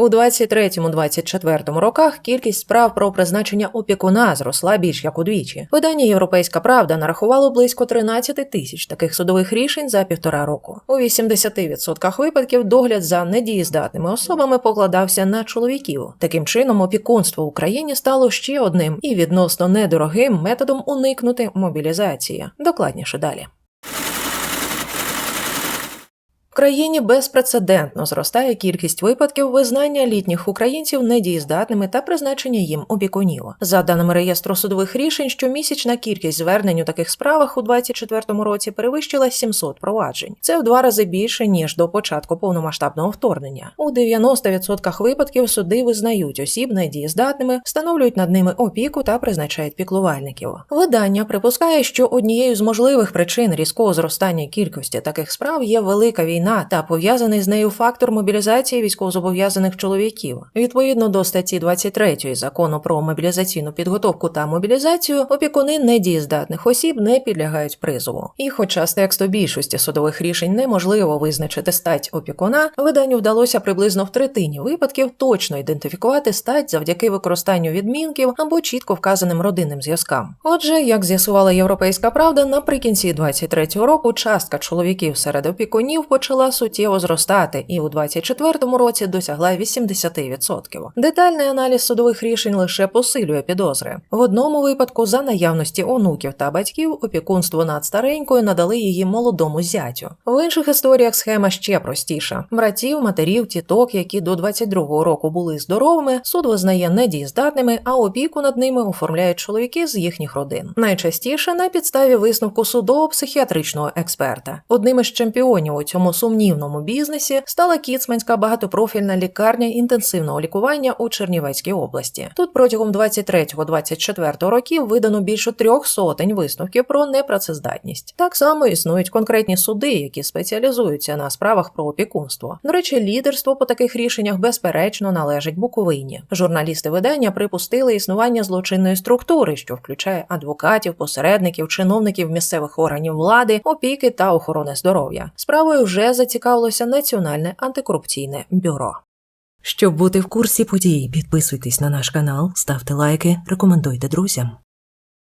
У 23-24 роках кількість справ про призначення опікуна зросла більш як удвічі. Видання Європейська Правда нарахувало близько 13 тисяч таких судових рішень за півтора року. У 80% випадків догляд за недієздатними особами покладався на чоловіків. Таким чином, опікунство в Україні стало ще одним і відносно недорогим методом уникнути мобілізації. Докладніше далі. В країні безпрецедентно зростає кількість випадків визнання літніх українців недієздатними та призначення їм опікунів. За даними реєстру судових рішень, щомісячна кількість звернень у таких справах у 2024 році перевищила 700 проваджень. Це в два рази більше ніж до початку повномасштабного вторгнення. У 90% випадків суди визнають осіб недієздатними, встановлюють над ними опіку та призначають піклувальників. Видання припускає, що однією з можливих причин різкого зростання кількості таких справ є велика війна та пов'язаний з нею фактор мобілізації військовозобов'язаних чоловіків. Відповідно до статті 23 закону про мобілізаційну підготовку та мобілізацію, опікуни недієздатних осіб не підлягають призову. І, хоча з тексту більшості судових рішень неможливо визначити стать опікуна, виданню вдалося приблизно в третині випадків точно ідентифікувати стать завдяки використанню відмінків або чітко вказаним родинним зв'язкам. Отже, як з'ясувала європейська правда, наприкінці 23-го року частка чоловіків серед опікунів почала суттєво зростати і у 24-му році досягла 80%. Детальний аналіз судових рішень лише посилює підозри. В одному випадку, за наявності онуків та батьків, опікунство над старенькою надали її молодому зятю. В інших історіях схема ще простіша: братів, матерів, тіток, які до 22-го року були здоровими, суд визнає недієздатними, а опіку над ними оформляють чоловіки з їхніх родин. Найчастіше на підставі висновку судово психіатричного експерта. Одним із чемпіонів у цьому сумнівному бізнесі стала Кіцманська багатопрофільна лікарня інтенсивного лікування у Чернівецькій області. Тут протягом 23-24 років видано більше трьох сотень висновків про непрацездатність. Так само існують конкретні суди, які спеціалізуються на справах про опікунство. До речі, лідерство по таких рішеннях безперечно належить Буковині. Журналісти видання припустили існування злочинної структури, що включає адвокатів, посередників, чиновників місцевих органів влади, опіки та охорони здоров'я. Справою вже зацікавилося Національне антикорупційне бюро. Щоб бути в курсі подій, підписуйтесь на наш канал, ставте лайки, рекомендуйте друзям.